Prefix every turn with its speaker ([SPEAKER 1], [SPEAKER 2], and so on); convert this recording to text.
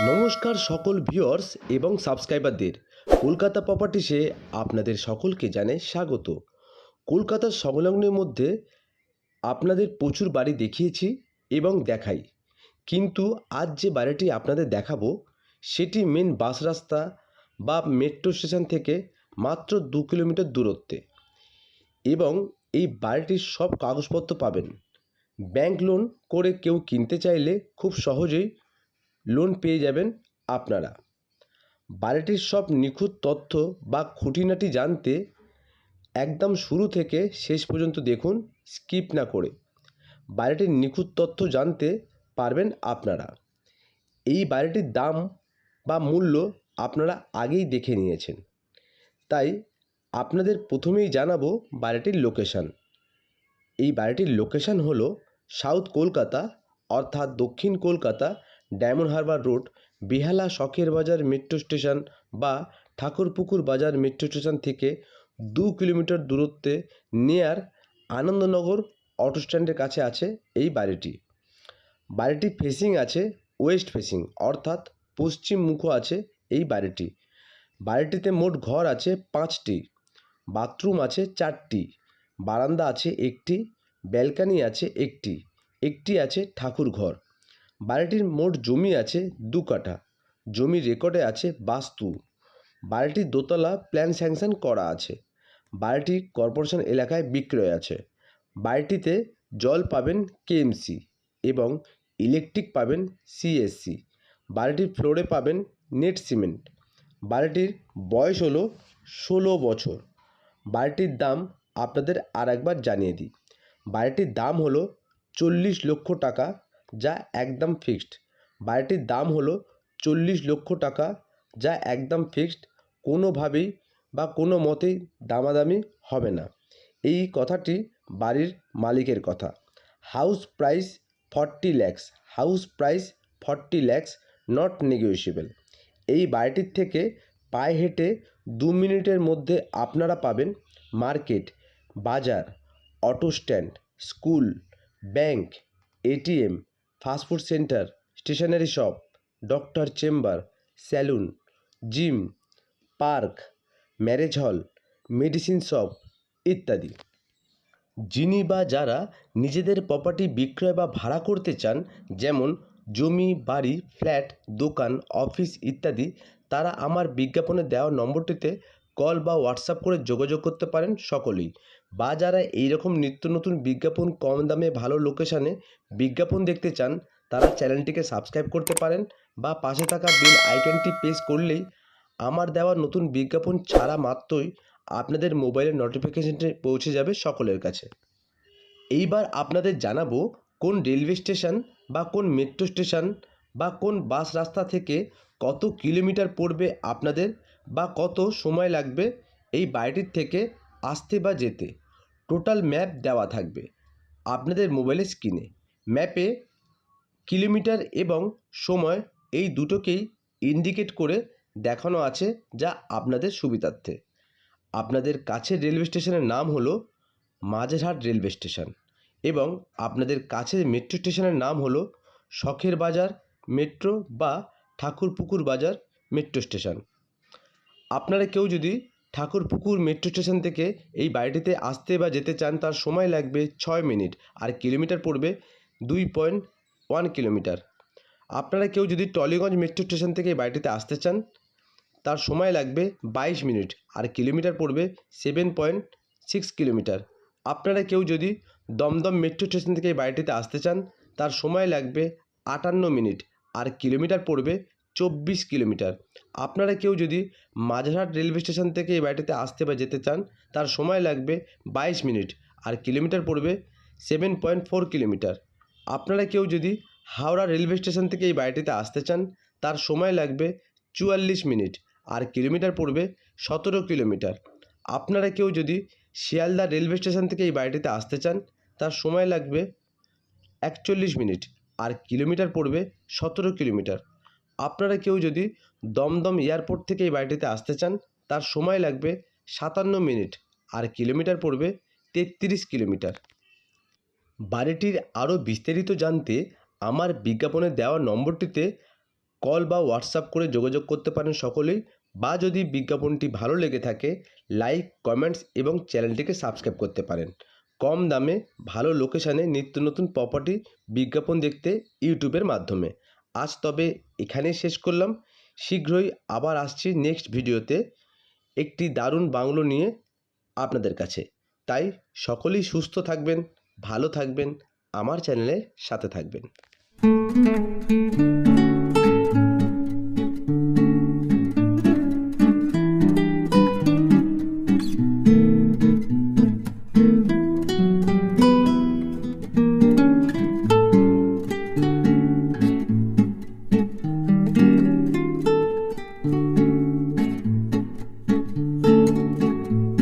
[SPEAKER 1] নমস্কার সকল ভিউয়ার্স এবং সাবস্ক্রাইবারদের। কলকাতা প্রপার্টিসে আপনাদের সকলকে জানে স্বাগত। কলকাতার সংলগ্নের মধ্যে আপনাদের প্রচুর বাড়ি দেখিয়েছি এবং দেখাই। কিন্তু আজ যে বাড়িটি আপনাদের দেখাবো, সেটি মেন বাস রাস্তা বা মেট্রো স্টেশন থেকে মাত্র দু কিলোমিটার দূরত্বে। এবং এই বাড়িটির সব কাগজপত্র পাবেন। ব্যাংক লোন করে কেউ কিনতে চাইলে খুব সহজেই লোন পেয়ে যাবেন আপনারা। বাড়িটির সব নিখুঁত তথ্য বা খুঁটিনাটি জানতে একদম শুরু থেকে শেষ পর্যন্ত দেখুন, স্কিপ না করে। বাড়িটির নিখুঁত তথ্য জানতে পারবেন আপনারা। এই বাড়িটির দাম বা মূল্য আপনারা আগেই দেখে নিয়েছেন। তাই আপনাদের প্রথমেই জানাব বাড়িটির লোকেশান এই বাড়িটির লোকেশান হলো সাউথ কলকাতা, অর্থাৎ দক্ষিণ Kolkata Diamond Harbour Road Behala Sakher Bazar metro station বা ঠাকুরপুকুর বাজার মেট্রো স্টেশন থেকে দু কিলোমিটার দূরত্বে নিয়ার আনন্দনগর অটো স্ট্যান্ডের কাছে আছে এই বাড়িটি। বাড়িটি ফেসিং আছে ওয়েস্ট ফেসিং অর্থাৎ পশ্চিম মুখ আছে এই বাড়িটি। বাড়িটিতে মোট ঘর আছে পাঁচটি বাথরুম আছে চারটি, বারান্দা আছে একটি ব্যালকানি আছে একটি একটি আছে ঠাকুর ঘর বাড়িটির মোট জমি আছে দু কাঠা। জমি রেকর্ডে আছে বাস্তু। বাড়িটির দোতলা প্ল্যান স্যাংশন করা আছে। বাড়িটি কর্পোরেশন এলাকায় বিক্রয় আছে। বাড়িটিতে জল পাবেন কেএমসি এবং ইলেকট্রিক পাবেন সিএসসি। বাড়িটির ফ্লোরে পাবেন নেট সিমেন্ট। বাড়িটির বয়স হলো ষোলো বছর। বাড়িটির দাম আপনাদের আর একবার জানিয়ে দিই। বাড়িটির দাম হলো চল্লিশ লক্ষ টাকা যা একদম ফিক্সড বাড়িটির দাম হলো চল্লিশ লক্ষ টাকা, যা একদম ফিক্সড কোনোভাবেই বা কোনো মতেই দামাদামি হবে না। এই কথাটি বাড়ির মালিকের কথা। House price forty lakhs house price forty lakhs not negotiable এই বাড়িটির থেকে পায়ে হেঁটে দু মিনিটের মধ্যে আপনারা পাবেন মার্কেট, বাজার, auto stand, school, bank ATM fast food centre, stationery shop, doctor chamber, salon, gym, park, marriage hall, medicine shop ইত্যাদি। যিনি বা যারা নিজেদের প্রপার্টি বিক্রয় বা ভাড়া করতে চান, যেমন জমি, বাড়ি, ফ্ল্যাট, দোকান, অফিস ইত্যাদি, তারা আমার বিজ্ঞাপনে দেওয়া নম্বরটিতে কল বা হোয়াটসঅ্যাপ করে যোগাযোগ করতে পারেন সকলেই। বা যারা এইরকম নিত্য নতুন বিজ্ঞাপন কম দামে ভালো লোকেশানে বিজ্ঞাপন দেখতে চান, তারা চ্যানেলটিকে সাবস্ক্রাইব করতে পারেন বা পাশে থাকা বেল আইকনটি প্রেস করলেই আমার দেওয়া নতুন বিজ্ঞাপন ছাড়া মাত্রই আপনাদের মোবাইলের নোটিফিকেশনটি পৌঁছে যাবে সকলের কাছে। এইবার আপনাদের জানাব কোন রেলওয়ে স্টেশন বা কোন মেট্রো স্টেশন বা কোন বাস রাস্তা থেকে কত কিলোমিটার পড়বে আপনাদের বা কত সময় লাগবে এই বাড়িটির থেকে আসতে বা যেতে। টোটাল ম্যাপ দেওয়া থাকবে আপনাদের মোবাইলের স্ক্রিনে। ম্যাপে কিলোমিটার এবং সময় এই দুটোকেই ইন্ডিকেট করে দেখানো আছে যা আপনাদের সুবিধার্থে। আপনাদের কাছের রেলওয়ে স্টেশনের নাম হলো মাঝেরহাট রেলওয়ে স্টেশন এবং আপনাদের কাছের মেট্রো স্টেশনের নাম হলো শখের বাজার মেট্রো বা ঠাকুরপুকুর বাজার মেট্রো স্টেশন। আপনারা কেউ যদি ঠাকুরপুকুর মেট্রো স্টেশন থেকে এই বাড়িটিতে আসতে বা যেতে চান তার সময় লাগবে ছয় মিনিট আর কিলোমিটার পড়বে দুই পয়েন্ট ওয়ান কিলোমিটার। আপনারা কেউ যদি টলিগঞ্জ মেট্রো স্টেশন থেকে এই বাড়িটিতে আসতে চান, তার সময় লাগবে বাইশ মিনিট আর কিলোমিটার পড়বে সেভেন পয়েন্ট সিক্স কিলোমিটার। আপনারা কেউ যদি দমদম মেট্রো স্টেশন থেকে এই বাড়িটিতে আসতে চান, তার সময় লাগবে আটান্ন মিনিট আর কিলোমিটার পড়বে চব্বিশ কিলোমিটার। আপনারা কেউ যদি মাঝেরহাট রেলওয়ে স্টেশন থেকে এই বাড়িটিতে আসতে বা যেতে চান, তার সময় লাগবে বাইশ মিনিট। আর কিলোমিটার পড়বে সেভেন পয়েন্ট ফোর কিলোমিটার। আপনারা কেউ যদি হাওড়া রেলওয়ে স্টেশন থেকে এই বাড়িটিতে আসতে চান, তার সময় লাগবে চুয়াল্লিশ মিনিট। আর কিলোমিটার পড়বে সতেরো কিলোমিটার। আপনারা কেউ যদি শিয়ালদা রেলওয়ে স্টেশন থেকে এই বাড়িটিতে আসতে চান, তার সময় লাগবে একচল্লিশ মিনিট। আর কিলোমিটার পড়বে সতেরো কিলোমিটার। আপনারা কেউ যদি দমদম এয়ারপোর্ট থেকে এই বাড়িটিতে আসতে চান, তার সময় লাগবে সাতান্ন মিনিট আর কিলোমিটার পড়বে তেত্রিশ কিলোমিটার। বাড়িটির আরও বিস্তারিত জানতে আমার বিজ্ঞাপনে দেওয়া নম্বরটিতে কল বা হোয়াটসঅ্যাপ করে যোগাযোগ করতে পারেন সকলেই বা যদি বিজ্ঞাপনটি ভালো লেগে থাকে, লাইক, কমেন্টস এবং চ্যানেলটিকে সাবস্ক্রাইব করতে পারেন। কম দামে ভালো লোকেশানে নিত্য নতুন প্রপার্টি বিজ্ঞাপন দেখতে ইউটিউবের মাধ্যমে। আজ তবে এখানেই শেষ করলাম। শীঘ্রই আবার আসছি নেক্সট ভিডিওতে একটি দারুণ বাংলো নিয়ে আপনাদের কাছে। তাই সকলেই সুস্থ থাকবেন, ভালো থাকবেন, আমার চ্যানেলের সাথে থাকবেন।